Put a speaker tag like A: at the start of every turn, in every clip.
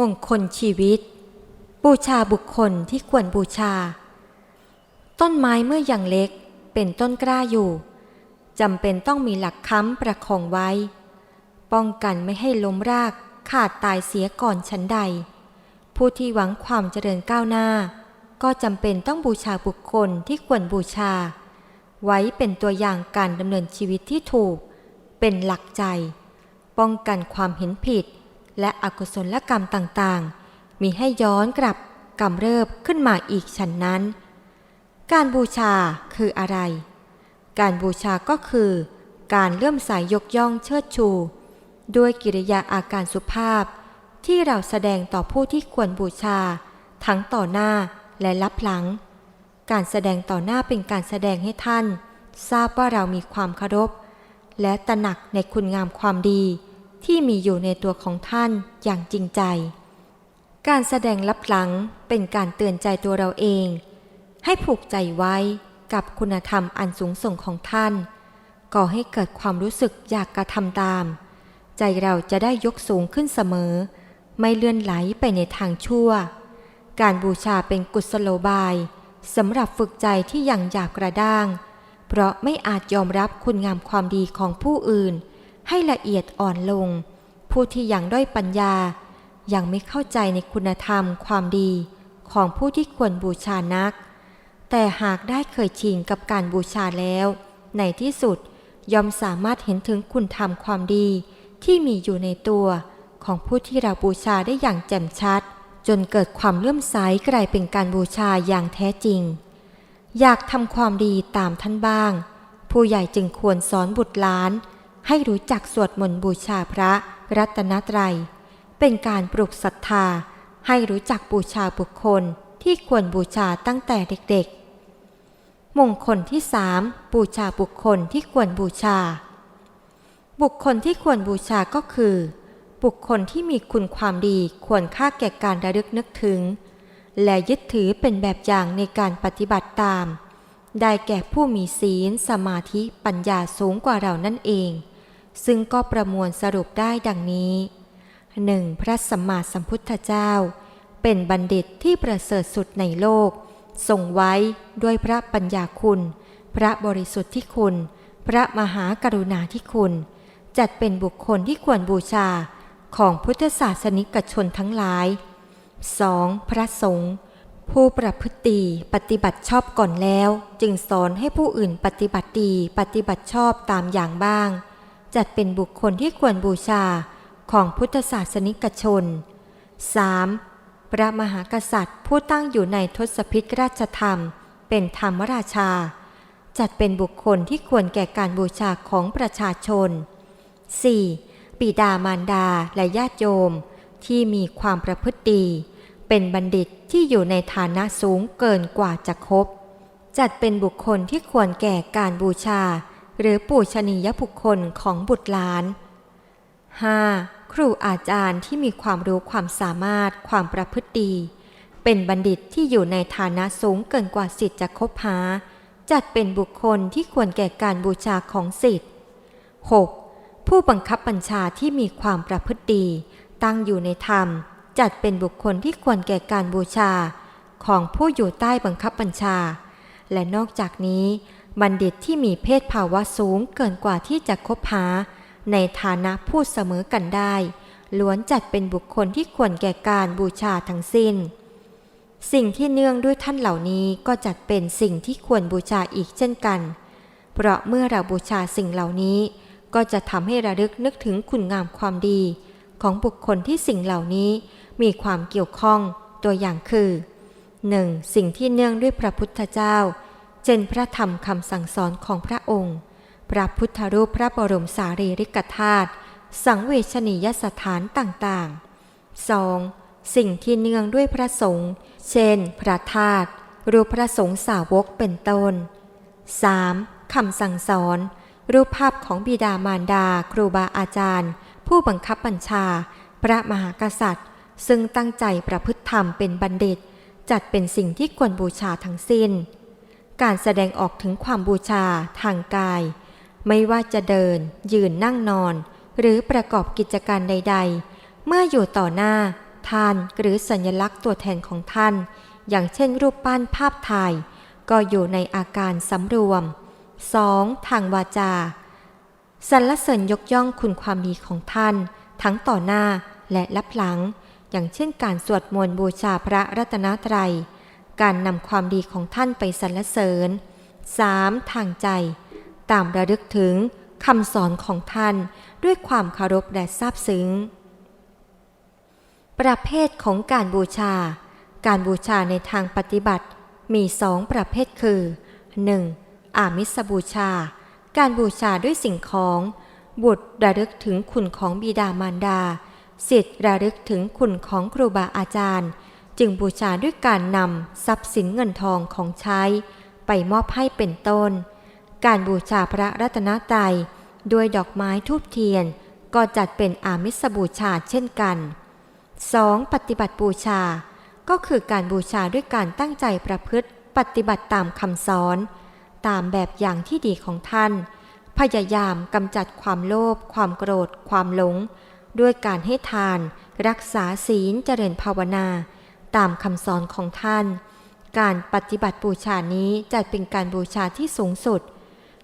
A: มงคลชีวิต บูชาบุคคลที่ควรบูชา ต้นไม้เมื่อยังเล็กเป็นต้นกล้าอยู่จำเป็นต้องมีหลักค้ำประคองไว้ ป้องกันไม่ให้ล้มรากขาดตายเสียก่อนชั้นใด ผู้ที่หวังความเจริญก้าวหน้า ก็จำเป็นต้องบูชาบุคคลที่ควรบูชา ไว้เป็นตัวอย่างการดำเนินชีวิตที่ถูก เป็นหลักใจ ป้องกันความเห็นผิด และอกุศลกรรมต่างๆ มีให้ย้อนกลับกำเริบขึ้นมาอีกฉันนั้น การบูชาคืออะไร การบูชาก็คือ การเลื่อมใสยยกย่องเชิดชู ด้วยกิริยาอาการสุภาพ ที่เราแสดงต่อผู้ที่ควรบูชา ทั้งต่อหน้าและรับหลัง การแสดงต่อหน้าเป็นการแสดงให้ท่าน ทราบว่าเรามีความเคารพและตระหนักในคุณงามความดี ที่มีอยู่ในตัวของท่านอย่างจริงใจ การแสดงรับหลังเป็นการเตือนใจตัวเราเอง ให้ผูกใจไว้กับคุณธรรมอันสูงส่งของท่าน ก่อให้เกิดความรู้สึกอยากกระทำตาม ใจเราจะได้ยกสูงขึ้นเสมอ ไม่เลื่อนไหลไปในทางชั่ว การบูชาเป็นกุศโลบายสำหรับฝึกใจที่ยังอยากกระด้าง เพราะไม่อาจยอมรับคุณงามความดีของผู้อื่น ให้ละเอียดอ่อนลง ผู้ที่ยังด้อยปัญญา ยังไม่เข้าใจในคุณธรรมความดีของผู้ที่ควรบูชานัก แต่หากได้เคยชินกับการบูชาแล้ว ในที่สุดยอมสามารถเห็นถึงคุณธรรมความดีที่มีอยู่ในตัวของผู้ที่เราบูชาได้อย่างแจ่มชัด จนเกิดความเลื่อมใสกลายเป็นการบูชาอย่างแท้จริง อยากทำความดีตามท่านบ้าง ผู้ใหญ่จึงควรสอนบุตรหลาน ให้รู้จักสวดมนต์บูชาพระรัตนตรัย เป็นการปลุกศรัทธา ให้รู้จักบูชาบุคคลที่ควรบูชาตั้งแต่เด็กๆ มงคลที่สามบูชาบุคคลที่ควรบูชา บุคคลที่ควรบูชาก็คือ บุคคลที่มีคุณความดีควรค่าแก่การระลึกนึกถึง และยึดถือเป็นแบบอย่างในการปฏิบัติตาม ได้แก่ผู้มีศีล สมาธิปัญญาสูงกว่าเรานั่นเอง ซึ่งก็ประมวลสรุปได้ดังนี้ 1. พระสัมมาสัมพุทธเจ้า เป็นบัณฑิตที่ประเสริฐสุดในโลก ทรงไว้ด้วยพระปัญญาคุณ พระบริสุทธิ์ที่คุณ พระมหากรุณาธิคุณ จัดเป็นบุคคลที่ควรบูชาของพุทธศาสนิกชนทั้งหลาย 2. พระสงฆ์ผู้ประพฤติปฏิบัติชอบก่อนแล้ว จึงสอนให้ผู้อื่นปฏิบัติดีปฏิบัติชอบตามอย่างบ้าง จัดเป็นบุคคลที่ควรบูชาของพุทธศาสนิกชน 3. พระมหากษัตริย์ผู้ตั้งอยู่ในทศพิธราชธรรม เป็นธรรมราชา จัดเป็นบุคคลที่ควรแก่การบูชาของประชาชน 4. ปิดามารดาและญาติโยม ที่มีความประพฤติดี เป็นบัณฑิตที่อยู่ในฐานะสูงเกินกว่าจะคบจัดเป็นบุคคลที่ควรแก่การบูชา หรือปูชนียบุคคลของบุตรหลาน 5. ครูอาจารย์ที่มีความรู้ความสามารถความประพฤติดี เป็นบัณฑิตที่อยู่ในฐานะสูงเกินกว่าสิทธิ์จะคบหา จัดเป็นบุคคลที่ควรแก่การบูชาของสิทธิ์ 6. ผู้บังคับบัญชาที่มีความประพฤติดี ตั้งอยู่ในธรรม จัดเป็นบุคคลที่ควรแก่การบูชา ของผู้อยู่ใต้บังคับบัญชา และนอกจากนี้ บัณฑิตที่มีเพศภาวะสูงเกินกว่าที่จะคบหา ในฐานะผู้เสมอกันได้ ล้วนจัดเป็นบุคคลที่ควรแก่การบูชาทั้งสิ้น สิ่งที่เนื่องด้วยท่านเหล่านี้ก็จัดเป็นสิ่งที่ควรบูชาอีกเช่นกัน เพราะเมื่อเราบูชาสิ่งเหล่านี้ ก็จะทำให้ระลึกนึกถึงคุณงามความดี ของบุคคลที่สิ่งเหล่านี้มีความเกี่ยวข้องตัวอย่างคือ 1. สิ่งที่เนื่องด้วยพระพุทธเจ้า เช่นพระธรรมคำสั่งสอนของพระองค์ พระพุทธรูปพระบรมสารีริกธาตุสังเวชนียสถานต่างๆ 2. สิ่งที่เนื่องด้วยพระสงฆ์เช่น พระธาตุรูปพระสงฆ์สาวกเป็นต้น 3. คำสั่งสอน รูปภาพของบิดามารดา ครูบาอาจารย์ ผู้บังคับบัญชา พระมหากษัตริย์ ซึ่งตั้งใจประพฤติธรรมเป็นบัณฑิต จัดเป็นสิ่งที่ควรบูชาทั้งสิ้น การแสดงออกถึงความบูชาทางกาย ไม่ว่าจะเดิน ยืนนั่งนอน หรือประกอบกิจการใด ๆ เมื่ออยู่ต่อหน้า ท่านหรือสัญลักษณ์ตัวแทนของท่าน อย่างเช่นรูปปั้นภาพถ่าย ก็อยู่ในอาการสำรวม 2. ทางวาจาสรรเสริญยกย่องคุณความดีของท่าน ทั้งต่อหน้าและลับหลัง อย่างเช่นการสวดมนต์บูชาพระรัตนตรัย การนำความดีของท่านไปสรรเสริญ 3. ทางใจ ตามระลึกถึงคำสอนของท่านด้วยความเคารพและซาบซึ้ง ประเภทของการบูชา การบูชาในทางปฏิบัติมีสองประเภทคือ 1. อามิสบูชา การบูชาด้วยสิ่งของ บุตรระลึกถึงคุณของบิดามารดา สิทธิ์ระลึกถึงคุณของครูบาอาจารย์ จึงบูชาด้วยการนำทรัพย์สินเงินทองของใช้ ไปมอบให้เป็นต้น การบูชาพระรัตนตรัยด้วยดอกไม้ทูบเทียน ก็จัดเป็นอามิสบูชาเช่นกัน 2. ปฏิบัติบูชา ก็คือการบูชาด้วยการตั้งใจประพฤติปฏิบัติตามคำสอน ตามแบบอย่างที่ดีของท่าน พยายามกำจัดความโลภความโกรธ ความหลง ด้วยการให้ทาน รักษาศีลเจริญภาวนา ตามคำสอนของท่าน การปฏิบัติบูชานี้จัดเป็นการบูชาที่สูงสุด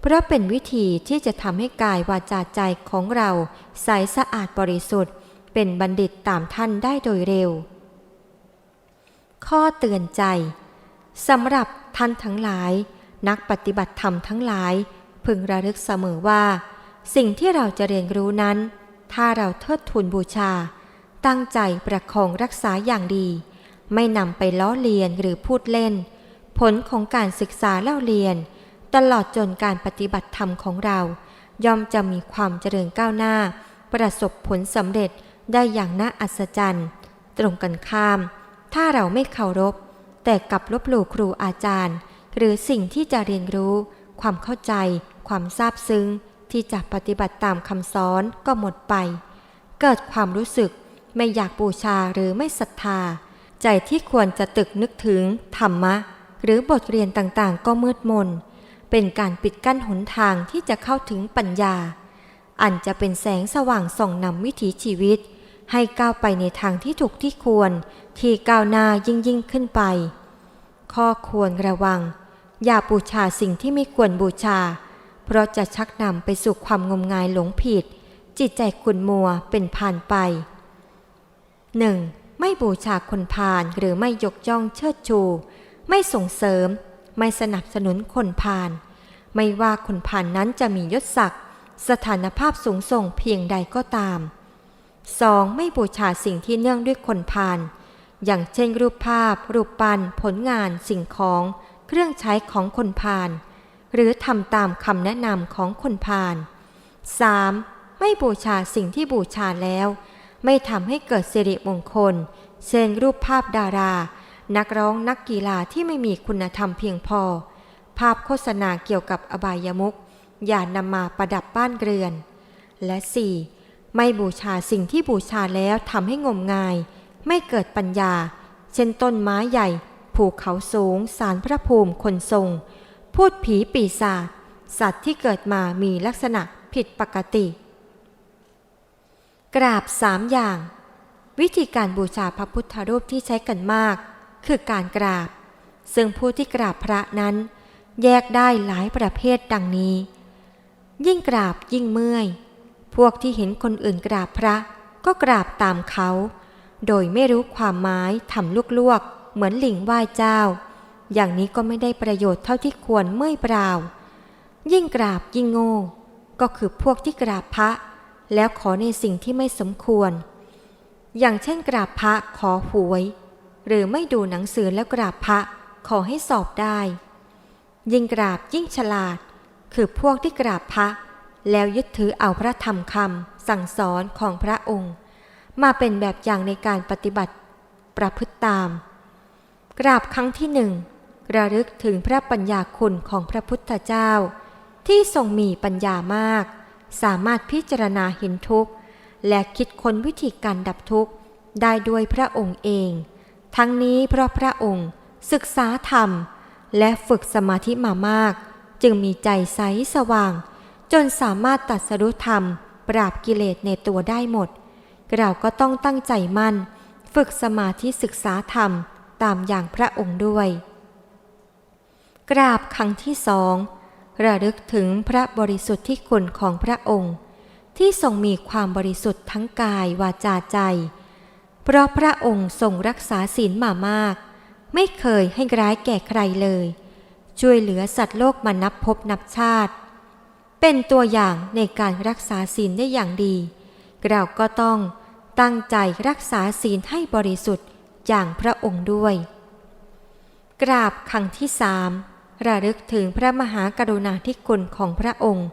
A: เพราะเป็นวิธีที่จะทำให้กายวาจาใจของเราใสสะอาดบริสุทธิ์ เป็นบัณฑิตตามท่านได้โดยเร็ว ข้อเตือนใจสำหรับท่านทั้งหลาย นักปฏิบัติธรรมทั้งหลาย พึงระลึกเสมอว่า สิ่งที่เราจะเรียนรู้นั้น ถ้าเราเทิดทูนบูชา ตั้งใจประคองรักษาอย่างดี ไม่นำไปล้อเลียนหรือพูดเล่น ผลของการศึกษาเล่าเรียน ตลอดจนการปฏิบัติธรรมของเรา ย่อมจะมีความเจริญก้าวหน้า ประสบผลสำเร็จได้อย่างน่าอัศจรรย์ ตรงกันข้าม ถ้าเราไม่เคารพ แต่กลับลบหลู่ครูอาจารย์ หรือสิ่งที่จะเรียนรู้ ความเข้าใจ ความซาบซึ้ง ที่จะปฏิบัติตามคำสอนก็หมดไป เกิดความรู้สึกไม่อยากบูชาหรือไม่ศรัทธา ใจที่ควรจะตึกนึกถึงธรรมะ หรือบทเรียนต่างๆ ก็มืดมน เป็นการปิดกั้นหนทางที่จะเข้าถึงปัญญา อันจะเป็นแสงสว่างส่องนำวิถีชีวิต ให้ก้าวไปในทางที่ถูกที่ควร ที่ก้าวหน้ายิ่งยิ่งขึ้นไป ข้อควรระวัง อย่าบูชาสิ่งที่ไม่ควรบูชา เพราะจะชักนำไปสู่ความงมงายหลงผิด จิตใจขุ่นมัวเป็นพานไป 1. ไม่บูชาคนพาลหรือไม่ยกย่องเชิดชู ไม่ส่งเสริม ไม่สนับสนุนคนพาลไม่ว่าคนพาลนนั้นจะมียศศักดิ์สถานภาพสูงส่งเพียงใดก็ตาม 2. ไม่บูชาสิ่งที่เนื่องด้วยคนพาลอย่างเช่นรูปภาพ รูปปั้นผลงาน สิ่งของ เครื่องใช้ของคนพาลหรือทำตามคำแนะนำของคนพาล 3. ไม่บูชาสิ่งที่บูชาแล้ว ไม่ทำให้เกิดสิริมงคล เช่นรูปภาพดารา นักร้องนักกีฬาที่ไม่มีคุณธรรมเพียงพอ ภาพโฆษณาเกี่ยวกับอบายมุขอย่านำมาประดับบ้านเรือน และ 4. ไม่บูชาสิ่งที่บูชาแล้วทำให้งมงาย ไม่เกิดปัญญา เช่นต้นไม้ใหญ่ ภูเขาสูง สารพระภูมิคนทรง พูดผีปีศาจสัตว์ที่เกิดมามีลักษณะผิดปกติ กราบสามอย่าง วิธีการบูชาพระพุทธรูปที่ใช้กันมาก คือการกราบ ซึ่งผู้ที่กราบพระนั้น แยกได้หลายประเภทดังนี้ ยิ่งกราบยิ่งเมื่อย พวกที่เห็นคนอื่นกราบพระก็กราบตามเขา โดยไม่รู้ความหมายทำลวกๆ เหมือนหลิงไหว้เจ้า อย่างนี้ก็ไม่ได้ประโยชน์เท่าที่ควรเมื่อยเปล่า ยิ่งกราบยิ่งโง่ ก็คือพวกที่กราบพระ แล้วขอในสิ่งที่ไม่สมควร อย่างเช่นกราบพระขอหวย หรือไม่ดูหนังสือแล้วกราบพระขอให้สอบได้ ยิ่งกราบยิ่งฉลาด คือพวกที่กราบพระ แล้วยึดถือเอาพระธรรมคำสั่งสอนของพระองค์ มาเป็นแบบอย่างในการปฏิบัติ ประพฤติตาม กราบครั้งที่หนึ่งระลึกถึงพระปัญญาคุณของพระพุทธเจ้า ที่ทรงมีปัญญามาก สามารถพิจารณาเห็นทุกข์ และคิดค้นวิธีการดับทุกข์ ได้ด้วยพระองค์เอง ทั้งนี้เพราะพระองค์ศึกษาธรรม และฝึกสมาธิมามาก จึงมีใจใสสว่าง จนสามารถตัดสรุธรรม ปราบกิเลสในตัวได้หมด เราก็ต้องตั้งใจมั่น ฝึกสมาธิศึกษาธรรมตามอย่างพระองค์ด้วย กราบครั้งที่สอง ระลึกถึงพระบริสุทธิ์ที่คุณของพระองค์ ที่ทรงมีความบริสุทธิ์ทั้งกายวาจาใจ เพราะพระองค์ทรงรักษาศีลมามาก ไม่เคยให้ร้ายแก่ใครเลย ช่วยเหลือสัตว์โลกมานับพบนับชาติ เป็นตัวอย่างในการรักษาศีลได้อย่างดี เราก็ต้องตั้งใจรักษาศีลให้บริสุทธิ์อย่างพระองค์ด้วย กราบครั้งที่สาม ระลึกถึงพระมหากรุณาธิคุณของพระองค์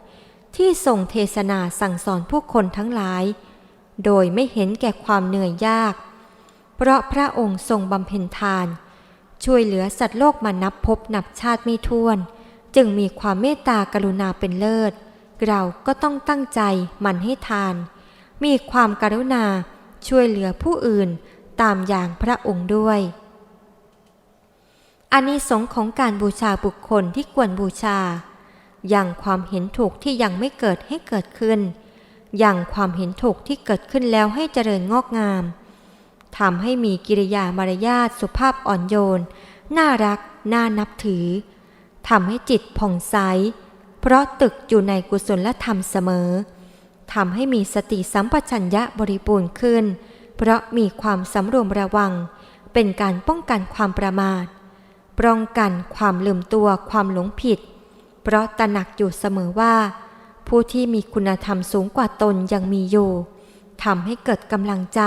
A: ที่ทรงเทศนาสั่งสอนผู้คนทั้งหลาย โดยไม่เห็นแก่ความเหนื่อยยาก เพราะพระองค์ทรงบำเพ็ญทาน ช่วยเหลือสัตว์โลกมานับพบนับชาติไม่ถ้วน จึงมีความเมตตากรุณาเป็นเลิศ เราก็ต้องตั้งใจมันให้ทาน มีความกรุณาช่วยเหลือผู้อื่นตามอย่างพระองค์ด้วย อานิสงส์ของการบูชาบุคคลที่ควรบูชา อย่างความเห็นถูกที่ยังไม่เกิดให้เกิดขึ้น อย่างความเห็นถูกที่เกิดขึ้นแล้วให้เจริญงอกงามทำให้มีกิริยามารยาทสุภาพอ่อนโยน น่ารัก น่านับถือทำให้จิตผ่องใส เพราะตึกอยู่ในกุศลธรรมเสมอทำให้มีสติสัมปชัญญะบริบูรณ์ขึ้น เพราะมีความสำรวมระวัง เป็นการป้องกันความประมาท ป้องกันความลืมตัวความหลงผิด เพราะตระหนักอยู่เสมอว่า ผู้ที่มีคุณธรรมสูงกว่าตนยังมีอยู่ทำให้เกิดกำลังใจ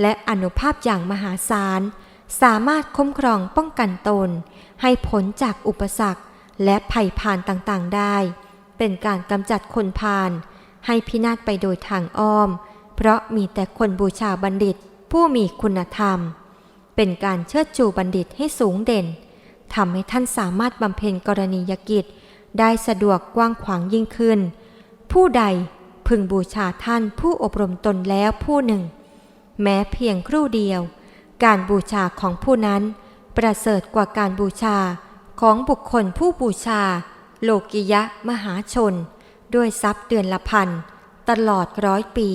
A: และอนุภาพอย่างมหาศาล สามารถคุ้มครองป้องกันตน ให้พ้นจากอุปสรรค และภัยพานต่างๆได้ เป็นการกำจัดคนพาลให้พินาศไปโดยทางอ้อม เพราะมีแต่คนบูชาบัณฑิต ผู้มีคุณธรรม เป็นการเชิดชูบัณฑิตให้สูงเด่น ทำให้ท่านสามารถบำเพ็ญกรณียกิจ ได้สะดวกกว้างขวางยิ่งขึ้น ผู้ใดพึงบูชาท่านผู้อบรมตนแล้วผู้หนึ่ง แม้เพียงครู่เดียว การบูชาของผู้นั้น ประเสริฐกว่าการบูชาของบุคคลผู้บูชา โลกิยะมหาชน ด้วยทรัพย์เดือนละพันตลอดร้อยปี